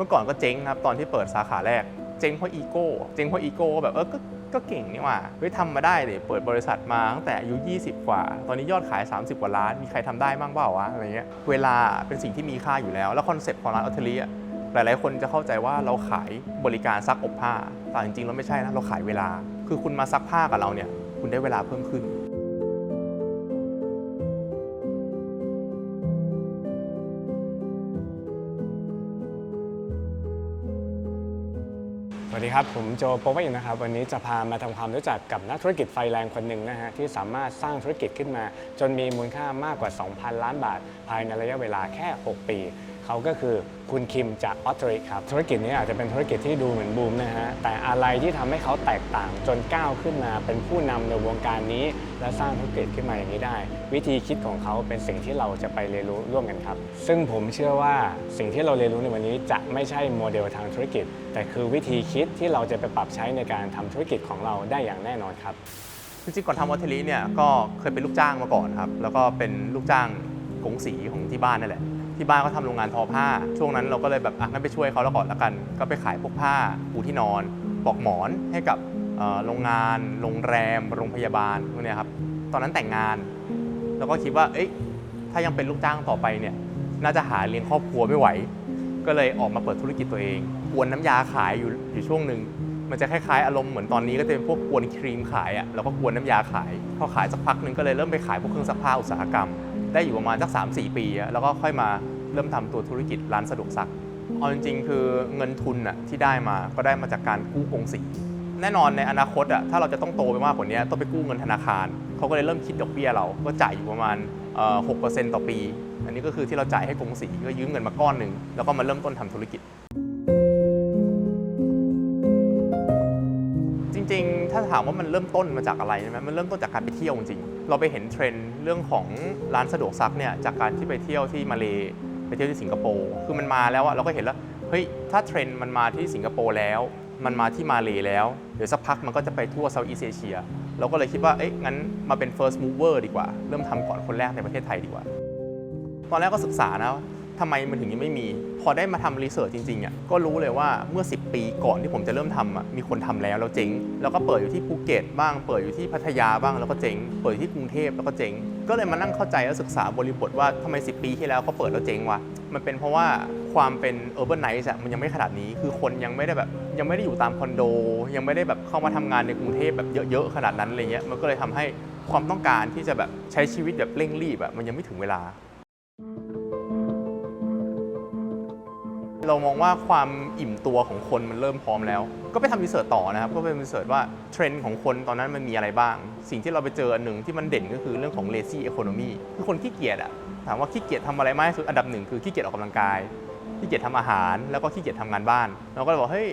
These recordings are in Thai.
มื่อก่อนก็เจ๊งครับตอนที่เปิดสาขาแรก เจ๊งเพราะอีโก้เจ๊งเพราะอีโก้แบบเออก็ก็เก่งนี่ว่าเฮ้ยทำมาได้เลยเปิดบริษัทมาตั้งแต่อายุ 20 กว่า ตอนนี้ยอดขาย 30 กว่าล้าน มีใครทำได้บ้างเปล่าวะอะไรเงี้ย เวลาเป็นสิ่งที่มีค่าอยู่แล้ว แล้วคอนเซ็ปต์ของร้านอัลเทอรี่หลาย ๆ คนจะเข้าใจว่าเราขายบริการซักอบผ้า แต่จริงๆเราไม่ใช่นะ เราขายเวลา คือคุณมาซักผ้ากับเราเนี่ย คุณได้เวลาเพิ่มขึ้น วัสดีครับ ผมโจโปวินนะครับ วันนี้จะพามาทำความรู้จักกับนักธุรกิจไฟแรงคนหนึ่งนะฮะที่สามารถสร้างธุรกิจขึ้นมา จนมีมูลค่ามากกว่า 2,000 ล้านบาท ภายในระยะเวลาแค่ 6 ปี เขาก็คือคุณคิมจากออสเตริครับธุรกิจนี้อาจจะเป็นธุรกิจที่ดูเหมือนบูมนะฮะแต่อะไรที่ทำให้เขาแตกต่างจนก้าวขึ้นมาเป็นผู้นำในวงการนี้ และสร้างธุรกิจขึ้นมาอย่างนี้ได้ วิธีคิดของเขาเป็นสิ่งที่เราจะไปเรียนรู้ร่วมกันครับ ซึ่งผมเชื่อว่าสิ่งที่เราเรียนรู้ในวันนี้จะไม่ใช่โมเดลทางธุรกิจ แต่คือวิธีคิดที่เราจะไปปรับใช้ในการทำธุรกิจของเราได้อย่างแน่นอนครับจริงๆก่อนทำวัตเทลีเนี่ยก็เคยเป็นลูกจ้างมาก่อนครับแล้วก็เป็นลูกจ้างกงสีของที่บ้านนั่นแหละ ที่บ้านก็ทำโรงงานทอผ้า ช่วงนั้นเราก็เลยแบบอะงั้นไปช่วยเขาแล้วก่อนละกัน ก็ไปขายพวกผ้าปูที่นอนปลอกหมอนให้กับเอ่อโรงงาน โรงแรม โรงพยาบาลพวกเนี้ยครับตอนนั้นแต่งงาน แล้วก็คิดว่าเอ้ยถ้ายังเป็นลูกจ้างต่อไปเนี่ยน่าจะหาเลี้ยงครอบครัวไม่ไหว ก็เลยออกมาเปิดธุรกิจตัวเองกวนน้ำยาขายอยู่อยู่ช่วงหนึ่งมันจะคล้ายๆอารมณ์เหมือนตอนนี้ก็จะเป็นพวกกวนครีมขายอะ่ะแล้วก็กวนน้ำยาขายพอขายสักพักหนึ่งก็เลยเริ่มไปขายพวกเครื่องซักผ้าอุตสาหกรรม ได้อยู่ประมาณสัก 3 4 ปี แล้วก็ค่อยมาเริ่มทำตัวธุรกิจร้านสะดวกซักเอาจริงๆคือเงินทุนอะที่ได้มาก็ได้มาจากการกู้กงสีแน่นอนในอนาคตอะถ้าเราจะต้องโตไปมากกว่านี้ต้องไปกู้เงินธนาคารเขาก็เลยเริ่มคิดดอกเบี้ยเราก็จ่ายอยู่ประมาณเอ่อ6%ต่อปี อันนี้ก็คือที่เราจ่ายให้กงสีก็ยืมเงินมาก้อนหนึ่งแล้วก็มาเริ่มต้นทำธุรกิจามว่ามันเริ่มต้นมาจากอะไรใช่ไหมมันเริ่มต้นจากการไปเที่ยวจริง เราไปเห็นเทรนด์เรื่องของร้านสะดวกซักเนี่ยจากการที่ไปเที่ยวที่มาเลไปเที่ยวที่สิงคโปร์ คือมันมาแล้วอะเราก็เห็นแล้ว เฮ้ย ถ้าเทรนด์มันมาที่สิงคโปร์แล้ว มันมาที่มาเลแล้ว เดี๋ยวสักพักมันก็จะไปทั่วเซาท์อีสเอเชีย เราก็เลยคิดว่า เอ๊ะ งั้นมาเป็น first mover ดีกว่า เริ่มทำก่อนคนแรกในประเทศไทยดีกว่า ตอนแรกก็ศึกษานะ ทำไมมันถึงยังไม่มี พอได้มาทำรีเสิร์ชจริงๆอะก็รู้เลยว่าเมื่อ 10 ปีก่อนที่ผมจะเริ่มทำอะมีคนทำแล้วแล้วเจ๊ง แล้วก็เปิดอยู่ที่ภูเก็ตบ้าง เปิดอยู่ที่พัทยาบ้างแล้วก็เจ๊ง เปิดอยู่ที่กรุงเทพแล้วก็เจ๊ง ก็เลยมานั่งเข้าใจและศึกษาบริบทว่าทำไม 10 ปีที่แล้วเขาเปิดแล้วเจ๊งวะ มันเป็นเพราะว่าความเป็น urban night อะมันยังไม่ขนาดนี้ คือคนยังไม่ได้แบบยังไม่ได้อยู่ตามคอนโด ยังไม่ได้แบบเข้ามาทำงานในกรุงเทพแบบเยอะๆขนาดนั้นอะไรเงี้ย มันก็เลยทำให้ความต้องการที่จะแบบใช้ชีวิตแบบเร่งรีบอะมันยังไม่ถึงเวลา เรามองว่าความอิ่มตัวของคนมันเริ่มพร้อมแล้ว ก็ไปทำรีเสิร์ชต่อนะครับ ก็ไปรีเสิร์ชว่าเทรนด์ของคนตอนนั้นมันมีอะไรบ้าง สิ่งที่เราไปเจออหนึ่งที่มันเด่นก็คือเรื่องของ lazy economy คือคนขี้เกียจอะถามว่าขี้เกียจทำอะไรมากที่สุดอันดับหนึ่งคือขี้เกียจออกกำลังกายขี้เกียจทำอาหารแล้วก็ขี้เกียจทำงานบ้าน เราก็เลยบอกเฮ้ย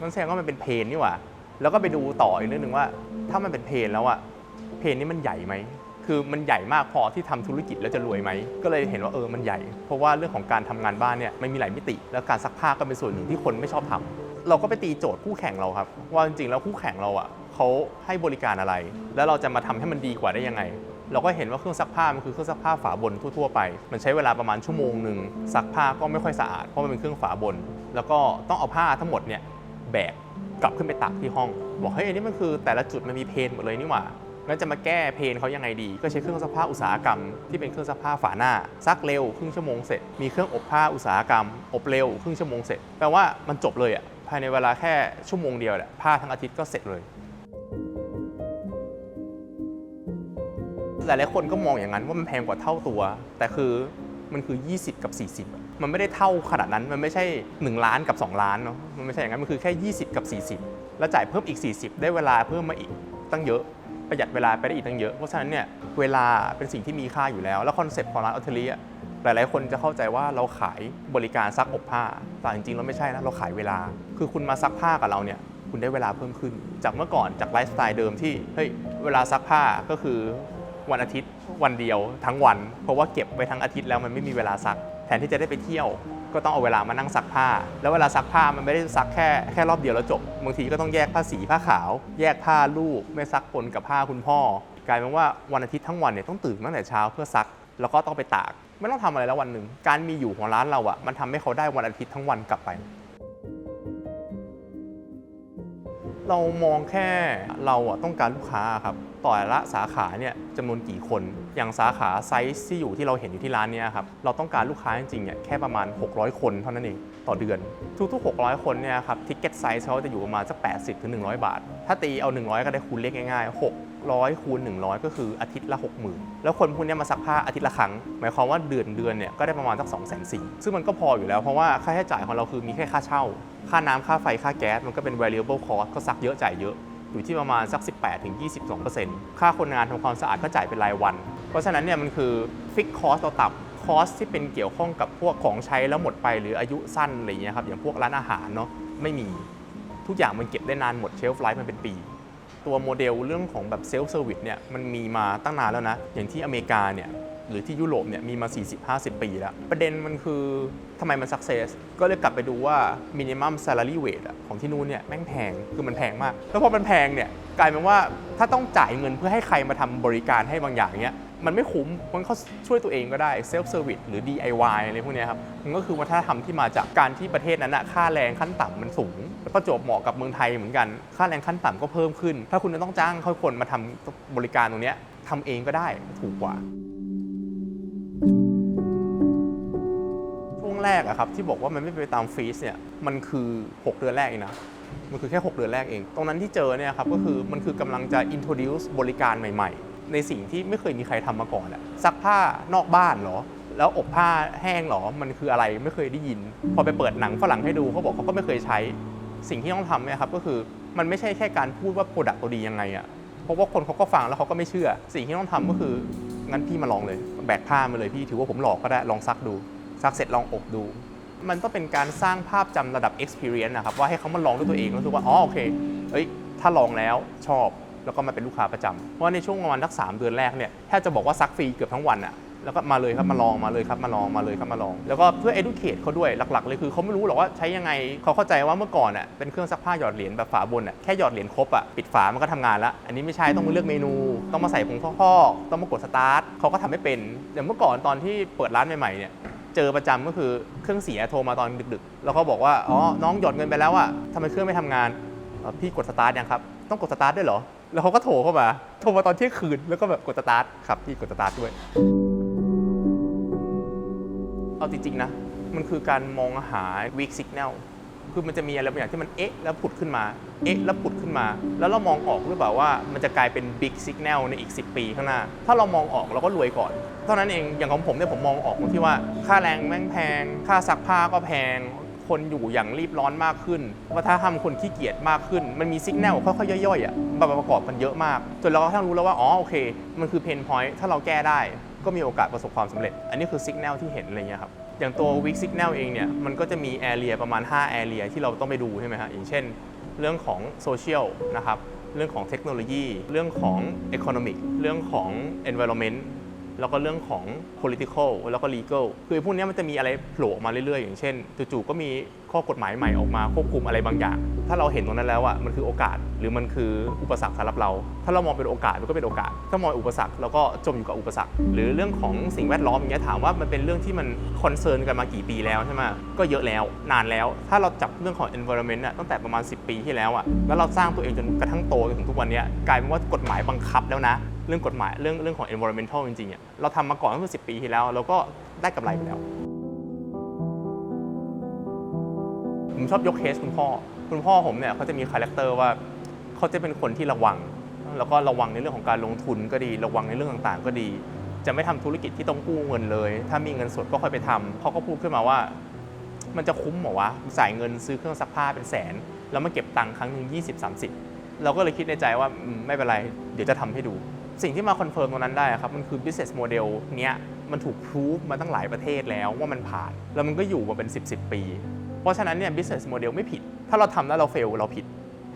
มันแสดงว่ามันเป็นเพนนี่หว่าแล้วก็ไปดูต่ออีกเรื่องหนึ่งว่า ถ้ามันเป็นเพนแล้วอะเพนนี่มันใหญ่ไหม คือมันใหญ่มากพอที่ทำธุรกิจแล้วจะรวยไหม ก็เลยเห็นว่าเออมันใหญ่ เพราะว่าเรื่องของการทำงานบ้านเนี่ยมันมีหลายมิติ แล้วการซักผ้าก็เป็นส่วนหนึ่งที่คนไม่ชอบทำเราก็ไปตีโจทย์คู่แข่งเราครับ ว่าจริงๆแล้วคู่แข่งเราอะเขาให้บริการอะไร แล้วเราจะมาทำให้มันดีกว่าได้ยังไง เราก็เห็นว่าเครื่องซักผ้ามันคือเครื่องซักผ้าฝาบนทั่วๆไป มันใช้เวลาประมาณชั่วโมงหนึ่งซักผ้าก็ไม่ค่อยสะอาดเพราะมันเป็นเครื่องฝาบน แล้วก็ต้องเอาผ้าทั้งหมดเนี่ยแบกกลับขึ้นไปตากที่ห้อง บอกเฮ้ยอันนี้มันคือแต่ละจุดมันมีเพนหมดเลยนี่หว่า แล้วจะมาแก้เพนเขายังไงดี ก็ใช้เครื่องซักผ้าอุตสาหกรรมที่เป็นเครื่องซักผ้าฝาหน้าซักเร็วครึ่งชั่วโมงเสร็จมีเครื่องอบผ้าอุตสาหกรรม อบเร็วครึ่งชั่วโมงเสร็จแปลว่ามันจบเลยอะภายในเวลาแค่ชั่วโมงเดียวเนี่ยผ้าทั้งอาทิตย์ก็เสร็จเลยหลายๆคนก็มองอย่างนั้นว่ามันแพงกว่าเท่าตัว แต่คือมันคือ 20 กับ 40 มันไม่ได้เท่าขนาดนั้นมันไม่ใช่ 1 ล้านกับ 2 ล้านเนาะมันไม่ใช่อย่างนั้นมันคือแค่ 20 กับ 40 แล้วจ่ายเพิ่มอีก 40 ได้เวลาเพิ่มมาอีกตั้งเยอะ ประหยัดเวลาไปได้อีกตั้งเยอะ เพราะฉะนั้นเนี่ยเวลาเป็นสิ่งที่มีค่าอยู่แล้ว แล้วคอนเซ็ปต์ของร้านอัลเทอรี่อะหลาย ๆ คนจะเข้าใจว่าเราขายบริการซักอบผ้า แต่จริงๆเราไม่ใช่นะ เราขายเวลา คือคุณมาซักผ้ากับเราเนี่ย คุณได้เวลาเพิ่มขึ้น จากเมื่อก่อนจากไลฟ์สไตล์เดิมที่ เฮ้ย เวลาซักผ้าก็คือวันอาทิตย์วันเดียวทั้งวัน เพราะว่าเก็บไว้ทั้งอาทิตย์แล้วมันไม่มีเวลาซัก แทนที่จะได้ไปเที่ยว ก็ต้องเอาเวลามานั่งซักผ้า แล้วเวลาซักผ้ามันไม่ได้ซักแค่แค่รอบเดียวแล้วจบบางทีก็ต้องแยกผ้าสีผ้าขาว แยกผ้าลูกไม่ซักปนกับผ้าคุณพ่อ กลายเป็นว่าวันอาทิตย์ทั้งวันเนี่ยต้องตื่นตั้งแต่เช้าเพื่อซัก แล้วก็ต้องไปตาก ไม่ต้องทำอะไรแล้ววันหนึ่งการมีอยู่ของร้านเราอะ่ะมันทำให้เขาได้วันอาทิตย์ทั้งวันกลับไป เรามองแค่เราอะต้องการลูกค้าครับ ต่อละสาขาเนี่ยจำนวนกี่คน อย่างสาขาไซส์ที่อยู่ที่เราเห็นอยู่ที่ร้านเนี้ครับเราต้องการลูกค้าจริงๆเนี่ยแค่ประมาณ 600 คนเท่านั้นเองต่อเดือน ทุกๆ 600 คนเนี่ยครับทิกเก็ตไซส์เขาจะอยู่ประมาณสัก 80ถึง100 บาท ถ้าตีเอา 100 ก็ได้คูณเลขง่ายๆ600คูณ100 ก็คืออาทิตย์ละ 60,000 แล้วคนพวกเนี้ยมาซักผ้าอาทิตย์ละครั้ง หมายความว่าเดือนเดือนเนี่ยก็ได้ประมาณสัก2 4 0 0 0ซึ่งมันก็พออยู่แล้วเพราะว่าค่าใช้จ่ายของเราคือมีแค่ค่าเช่า ค่าน้ำค่าไฟค่าแก๊สมันก็เป็น variable cost ก็ซักเยอะจ่ายเยอะ อยู่ที่ประมาณสัก 18-22%ค่าคนงานทำความสะอาดก็จ่ายเป็นรายวัน เพราะฉะนั้นเนี่ยมันคือฟิกคอสเราต่ำคอสที่เป็นเกี่ยวข้องกับพวกของใช้แล้วหมดไปหรืออายุสั้นอะไรอย่างเงี้ยครับอย่างพวกร้านอาหารเนาะไม่มีทุกอย่างมันเก็บได้นานหมดเชลฟ์ไลฟ์มันเป็นปี ตัวโมเดลเรื่องของแบบเซลฟ์เซอร์วิสเนี่ยมันมีมาตั้งนานแล้วนะ อย่างที่อเมริกาเนี่ย หรือที่ยุโรปเนี่ยมีมา 40-50 ปีแล้ว ประเด็นมันคือทำไมมันสักเซสก็เลยกลับไปดูว่า minimum salary wage อะของที่นู่นเนี่ยแม่งแพงคือมันแพงมาก แล้วพอมันแพงเนี่ยกลายเป็นว่าถ้าต้องจ่ายเงินเพื่อให้ใครมาทำบริการให้บางอย่างเนี้ยมันไม่คุ้ม มันเขาช่วยตัวเองก็ได้ self service หรือ DIY อะไรพวกเนี้ยครับ มันก็คือวัฒนธรรมที่มาจากการที่ประเทศนั้นอะค่าแรงขั้นต่ำมันสูงแล้วประจวบเหมาะกับเมืองไทยเหมือนกัน ค่าแรงขั้นต่ำก็เพิ่มขึ้น ถ้าคุณจะต้องจ้างเขาคนมาทำบริการตรงนี้ทำเองก็ได้ถูกกว่า ช่วงแรกอะครับที่บอกว่ามันไม่ไปตามฟรีสเนี่ยมันคือ 6 เดือนแรกเองนะมันคือแค่ 6 เดือนแรกเอง ตรงนั้นที่เจอเนี่ยครับก็คือมันคือกำลังจะ introduce บริการใหม่ ๆ ในสิ่งที่ไม่เคยมีใครทำมาก่อนอะซักผ้านอกบ้านเหรอ แล้วอบผ้าแห้งเหรอ มันคืออะไรไม่เคยได้ยิน พอไปเปิดหนังฝรั่งให้ดูเขาบอกเขาก็ไม่เคยใช้ สิ่งที่ต้องทำเนี่ยครับก็คือมันไม่ใช่แค่การพูดว่าโปรดักต์ตัวดียังไงอะเพราะว่าคนเขาก็ฟังแล้วเขาก็ไม่เชื่อ สิ่งที่ต้องทำก็คืองั้นพี่มาลองเลย แบกผ้ามาเลยพี่ถือว่าผมหลอกก็ได้ลองซักดูซักเสร็จลองอบดู มันต้องเป็นการสร้างภาพจำระดับ experience นะครับว่าให้เขามาลองด้วยตัวเองแล้วรู้สึกว่าอ๋อโอเคเอ้ยถ้าลองแล้วชอบแล้วก็มาเป็นลูกค้าประจำเพราะในช่วงประมาณทักสามเดือนแรกเนี่ยแทบจะบอกว่าซักฟรีเกือบทั้งวันอะ แล้วก็มาเลยครับมาลองมาเลยครับมาลองมาเลยครับมาลอง แล้วก็เพื่อ educate เขาด้วยหลักๆเลยคือเขาไม่รู้หรอกว่าใช้ยังไงเขาเข้าใจว่าเมื่อก่อนอะเป็นเครื่องซักผ้าหยอดเหรียญแบบฝาบนอะแค่หยอดเหรียญครบอะปิดฝามันก็ทำงานละอันนี้ไม่ใช่ต้องมาเลือกเมนู ต้องมาใส่ผงฟอกๆต้องมากดสตาร์ทเขาก็ทำไม่เป็นอย่างเมื่อก่อนตอนที่เปิดร้านใหม่ๆเนี่ยเจอประจำก็คือเครื่องเสียโทรมาตอนดึกๆ แล้วเขาบอกว่า อ๋อ น้องหยอดเงินไปแล้วอะทำไมเครื่องไม่ทำงาน พี่กดสตาร์ทยังครับ ต้องกดสตาร์ทด้วยเหรอ แล้วเขาก็โทรเข้ามา โทรมาตอนเที่ยงคืน แล้วก็แบบกดสตาร์ทครับ พี่กดสตาร์ทด้วย เอาจริงๆนะ มันคือการมองหา weak signal คือมันจะมีอะไรบางอย่างที่มันเอ๊ะแล้วผุดขึ้นมา เอ๊ะแล้วผุดขึ้นมา แล้วเรามองออกหรือเปล่าว่ามันจะกลายเป็น big signal ในอีก 10 ปีข้างหน้า ถ้าเรามองออกเราก็รวยก่อน เท่านั้นเอง อย่างของผมเนี่ยผมมองออกตรงที่ว่า ค่าแรงแม่งแพง ค่าซักผ้าก็แพง คนอยู่อย่างรีบร้อนมากขึ้น วัฒนธรรมคนขี้เกียจมากขึ้น มันมีสิกแนลค่อยๆย่อยๆอะประกอบกันเยอะมาก จนเราก็ทั้งรู้แล้วว่า อ๋อ โอเค มันคือเพนพอยต์ถ้าเราแก้ได้ ก็มีโอกาสประสบความสำเร็จ อันนี้คือสิกแนลที่เห็นอะไรเงี้ยครับอย่างตัววิกสัญญาณเองเนี่ยมันก็จะมีแอเรียประมาณ 5 แอเรียที่เราต้องไปดูใช่ไหมฮะอย่างเช่น เรื่องของโซเชียลนะครับเรื่องของเทคโนโลยี เรื่องของอีโคโนมิกเรื่องของ Environment แล้วก็เรื่องของ political แล้วก็ legal คือพวกนี้มันจะมีอะไรโผล่ออกมาเรื่อยๆ อย่างเช่นจู่ๆก็มีข้อกฎหมายใหม่ออกมาควบคุมอะไรบางอย่าง ถ้าเราเห็นตรงนั้นแล้วอะมันคือโอกาสหรือมันคืออุปสรรคสำหรับเรา ถ้าเรามองเป็นโอกาสมันก็เป็นโอกาส ถ้ามองอุปสรรคเราก็จมอยู่กับอุปสรรค หรือเรื่องของสิ่งแวดล้อมอย่างเงี้ยถามว่ามันเป็นเรื่องที่มันคอนเซิร์นกันมากี่ปีแล้วใช่ไหมก็เยอะแล้วนานแล้ว ถ้าเราจับเรื่องของ environment อะตั้งแต่ประมาณ 10 ปีที่แล้วอะแล้วเราสร้างตัวเองจนกระทั่งโตจนถึงทุกวันนี้กลายเป็นว่ากฎหมายบังคับแล้วนะ เรื่องกฎหมายเรื่องเรื่องของ environmental จริงๆอะเราทำมาก่อนเมื่อ10ปีที่แล้ว เราก็ได้กำไรไปแล้ว ผมชอบยกเคสคุณพ่อ คุณพ่อผมเนี่ยเขาจะมีคาแรคเตอร์ว่าเขาจะเป็นคนที่ระวัง แล้วก็ระวังในเรื่องของการลงทุนก็ดี ระวังในเรื่องต่างๆ ก็ดี จะไม่ทำธุรกิจที่ต้องกู้เงินเลย ถ้ามีเงินสดก็ค่อยไปทำเขาก็พูดขึ้นมาว่า มันจะคุ้มหรอวะจ่ายเงินซื้อเครื่องซักผ้าเป็นแสน แล้วมาเก็บตังค์ครั้งหนึ่ง20 30เราก็เลยคิดในใจว่าไม่เป็นไร เดี๋ยวจะทำให้ดู สิ่งที่มาคอนเฟิร์มตรงนั้นได้ครับมันคือ business model เนี้ยมันถูกพรูฟมาตั้งหลายประเทศแล้วว่ามันผ่าน แล้วมันก็อยู่มาเป็น 10 10ปี เพราะฉะนั้นเนี่ย business model ไม่ผิด ถ้าเราทำแล้วเราเฟลเราผิด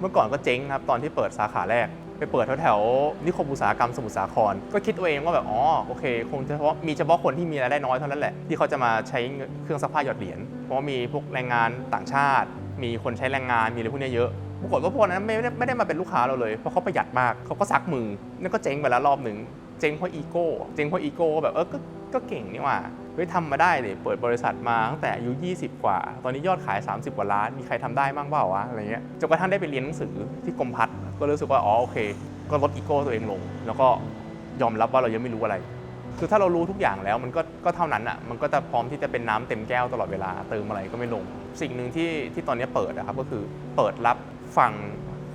เมื่อก่อนก็เจ๊งครับ ตอนที่เปิดสาขาแรก ไปเปิดแถวๆนิคมอุตสาหกรรมสมุทรสาคร ก็คิดตัวเองว่าแบบอ๋อโอเค คงเฉพาะมีเฉพาะคนที่มีรายได้น้อยเท่านั้นแหละ ที่เขาจะมาใช้เครื่องซักผ้าหยอดเหรียญเพราะมีพวกแรงงานต่างชาติ มีคนใช้แรงงานมีอะไรพวกเนี้ยเยอะ ปรากฏว่าพวกนั้นไม่ได้ไม่ได้มาเป็นลูกค้าเราเลย เพราะเขาประหยัดมากเขาก็ซักมือนั่นก็เจ๊งไปแล้วรอบหนึ่งเจ๊งเพราะอีโก้เจ๊งเพราะอีโก้แบบเออก็ก็เก่งนี่ว่าเฮ้ยทำมาได้เลยเปิดบริษัทมาตั้งแต่อายุ 20 กว่า ตอนนี้ยอดขาย 30 กว่าล้านมีใครทำได้บ้างเปล่าวะอะไรเงี้ยจนกระทั่งได้ไปเรียนหนังสือที่กรมพัฒน์ก็รู้สึกว่าอ๋อโอเค ก็ลดอีโก้ตัวเองลง แล้วก็ยอมรับว่าเรายังไม่รู้อะไร คือถ้าเรารู้ทุกอย่างแล้วมันก็ก็เท่านั้นอะมันก็จะพร้อมที่จะเป็นน้ำเต็มแก้วตลอดเวลาเติมอะไรก็ไม่ลง สิ่งหนึ่งที่ที่ตอนนี้เปิดนะครับก็คือเปิดรับ ฟัง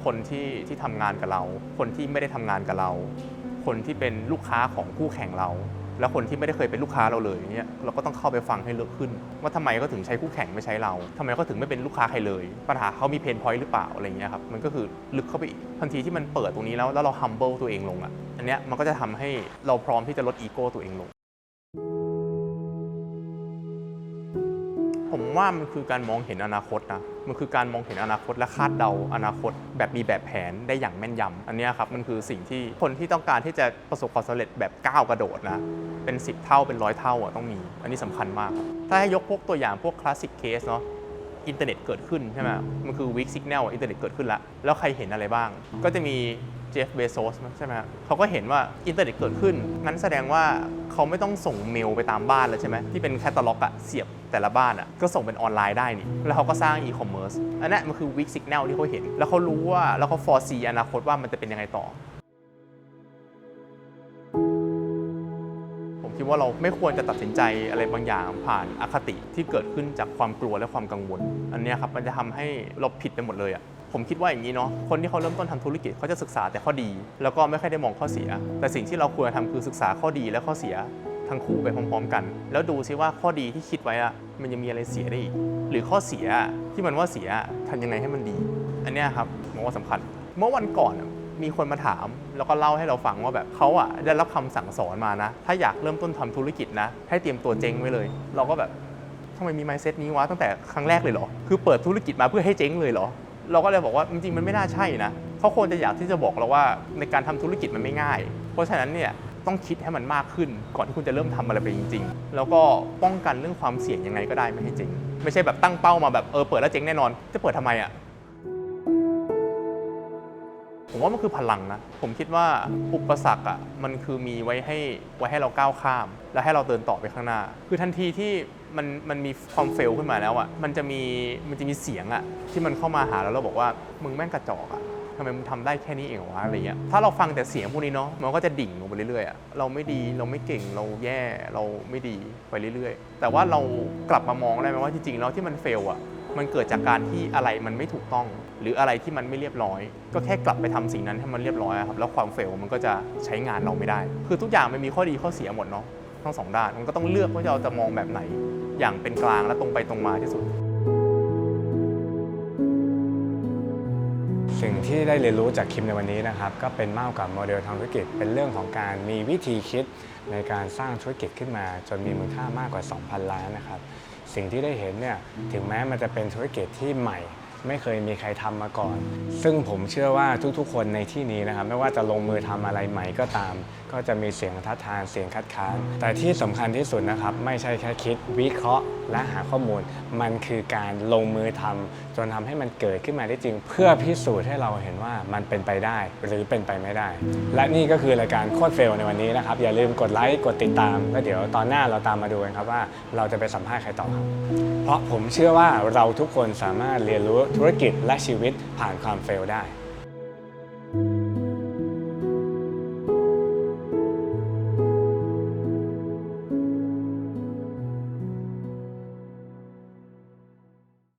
คนที่ที่ทำงานกับเรา คนที่ไม่ได้ทำงานกับเรา คนที่เป็นลูกค้าของคู่แข่งเรา แล้วคนที่ไม่ได้เคยเป็นลูกค้าเราเลยเนี่ยเราก็ต้องเข้าไปฟังให้ลึกขึ้น ว่าทำไมเขาถึงใช้คู่แข่งไม่ใช้เราทำไมเขาถึงไม่เป็นลูกค้าใครเลย ปัญหาเขามีเพนพอยต์หรือเปล่าอะไรเงี้ยครับมันก็คือลึกเข้าไปอีกทันทีที่มันเปิดตรงนี้แล้วแล้วเรา humble ตัวเองลงอะอันเนี้ยมันก็จะทำให้เราพร้อมที่จะลดอีโก้ตัวเองลงผมว่ามันคือการมองเห็นอนาคตนะ มันคือการมองเห็นอนาคตและคาดเดาอนาคต แบบมีแบบแผนได้อย่างแม่นยำอันเนี้ยครับมันคือสิ่งที่คนที่ต้องการที่จะประสบความสำเร็จแบบก้าวกระโดดนะเป็น 10 เท่าเป็นร้อยเท่าอะต้องมี อันนี้สำคัญมากครับถ้าให้ยกพวกตัวอย่างพวกคลาสสิกเคสเนาะอินเทอร์เน็ตเกิดขึ้นใช่ไหมมันคือวิกซิกแนลอินเทอร์เน็ตเกิดขึ้นแล้ว แล้วใครเห็นอะไรบ้าง ก็จะมี เจฟ เบโซสใช่ไหมเขาก็เห็นว่าอินเทอร์เน็ตเกิดขึ้นงั้นแสดงว่าเขาไม่ต้องส่งเมลไปตามบ้านแล้วใช่ไหมที่เป็นแคตตาล็อกอะเสียบแต่ละบ้านอะก็ส่งเป็นออนไลน์ได้นี่ แล้วเขาก็สร้างอีคอมเมิร์ซอันนั้นมันคือวิกซิกแนลที่เขาเห็น แล้วเขารู้ว่าแล้วเขาฟอร์ซีอนาคตว่ามันจะเป็นยังไงต่อผมคิดว่าเราไม่ควรจะตัดสินใจอะไรบางอย่างผ่านอคติที่เกิดขึ้นจากความกลัวและความกังวล อันนี้ครับมันจะทำให้เราผิดไปหมดเลยอะ ผมคิดว่าอย่างนี้เนาะคนที่เขาเริ่มต้นทำธุรกิจเขาจะศึกษาแต่ข้อดี แล้วก็ไม่ค่อยได้มองข้อเสีย แต่สิ่งที่เราควรทำคือศึกษาข้อดีและข้อเสียทั้งคู่ไปพร้อม ๆ กัน แล้วดูซิว่าข้อดีที่คิดไว้อะมันยังมีอะไรเสียได้อีก หรือข้อเสียที่มันว่าเสียทำยังไงให้มันดี อันนี้ครับผมว่าสำคัญ เมื่อวันก่อนมีคนมาถาม แล้วก็เล่าให้เราฟังว่าแบบเขาอะได้รับคำสั่งสอนมานะ ถ้าอยากเริ่มต้นทำธุรกิจนะ ให้เตรียมตัวเจ๊งไว้เลย เราก็แบบทำไมมีไมเซ็ตนี้วะตั้งแต่ครั้งแรกเลยเหรอ คือเปิดธุรกิจมาเพื่อให้เจ๊งเลยเหรอ เราก็เลยบอกว่าจริงๆมันไม่น่าใช่นะเขาควรจะอยากที่จะบอกเราว่าในการทำธุรกิจมันไม่ง่าย เพราะฉะนั้นเนี่ยต้องคิดให้มันมากขึ้น ก่อนที่คุณจะเริ่มทำอะไรไปจริง ๆ แล้วก็ป้องกันเรื่องความเสี่ยงยังไงก็ได้ไม่ให้เจ๊งไม่ใช่แบบตั้งเป้ามาแบบเออเปิดแล้วเจ๊งแน่นอน จะเปิดทำไมอะผมว่ามันคือพลังนะ ผมคิดว่าอุปสรรคอะมันคือมีไว้ให้ไว้ให้เราก้าวข้าม และให้เราเดินต่อไปข้างหน้า คือทันทีที่ มันมันมีความเฟลขึ้นมาแล้วอะมันจะมีมันจะมีเสียงอะที่มันเข้ามาหาเราแล้วบอกว่ามึงแม่งกระจอกอะทำไมมึงทำได้แค่นี้เองวะอะไรเงี้ย ถ้าเราฟังแต่เสียงพวกนี้เนาะ มันก็จะดิ่งลงไปเรื่อยๆอะเราไม่ดี เราไม่เก่ง เราแย่ เราไม่ดีไปเรื่อยๆ แต่ว่าเรากลับมามองได้ไหมว่าจริงๆ แล้วที่มันเฟลอะมันเกิดจากการที่อะไรมันไม่ถูกต้อง หรืออะไรที่มันไม่เรียบร้อย ก็แค่กลับไปทำสิ่งนั้นให้มันเรียบร้อยครับ แล้วความเฟลมันก็จะใช้งานเราไม่ได้ คือทุกอย่างมันมีข้อดีข้อเสียหมดเนาะ ทั้งสองด้าน มันก็ต้องเลือกว่าเราจะมองแบบไหน อย่างเป็นกลางและตรงไปตรงมาที่สุด สิ่งที่ได้เรียนรู้จากคลิปในวันนี้นะครับ ก็เป็นมากกว่าโมเดลทางธุรกิจ เป็นเรื่องของการมีวิธีคิดในการสร้างธุรกิจขึ้นมา จนมีมูลค่ามากกว่า 2,000 ล้านนะครับ สิ่งที่ได้เห็นเนี่ยถึงแม้มันจะเป็นธุรกิจที่ใหม่ไม่เคยมีใครทำมาก่อน ซึ่งผมเชื่อว่าทุกๆ คนในที่นี้นะครับ ไม่ว่าจะลงมือทำอะไรใหม่ก็ตาม ก็จะมีเสียงทัดทานเสียงคัดค้าน แต่ที่สำคัญที่สุดนะครับ ไม่ใช่แค่คิดวิเคราะห์ และหาข้อมูล มันคือการลงมือทำจนทำให้มันเกิดขึ้นมาได้จริง เพื่อพิสูจน์ให้เราเห็นว่ามันเป็นไปได้หรือเป็นไปไม่ได้ และนี่ก็คือรายการโคตรเฟลในวันนี้นะครับ อย่าลืมกดไลค์กดติดตามแล้วเดี๋ยวตอนหน้าเราตามมาดูกันครับว่าเราจะไปสัมภาษณ์ใครต่อครับเพราะผมเชื่อว่าเราทุกคนสามารถเรียนรู้ธุรกิจและชีวิตผ่านความเฟลได้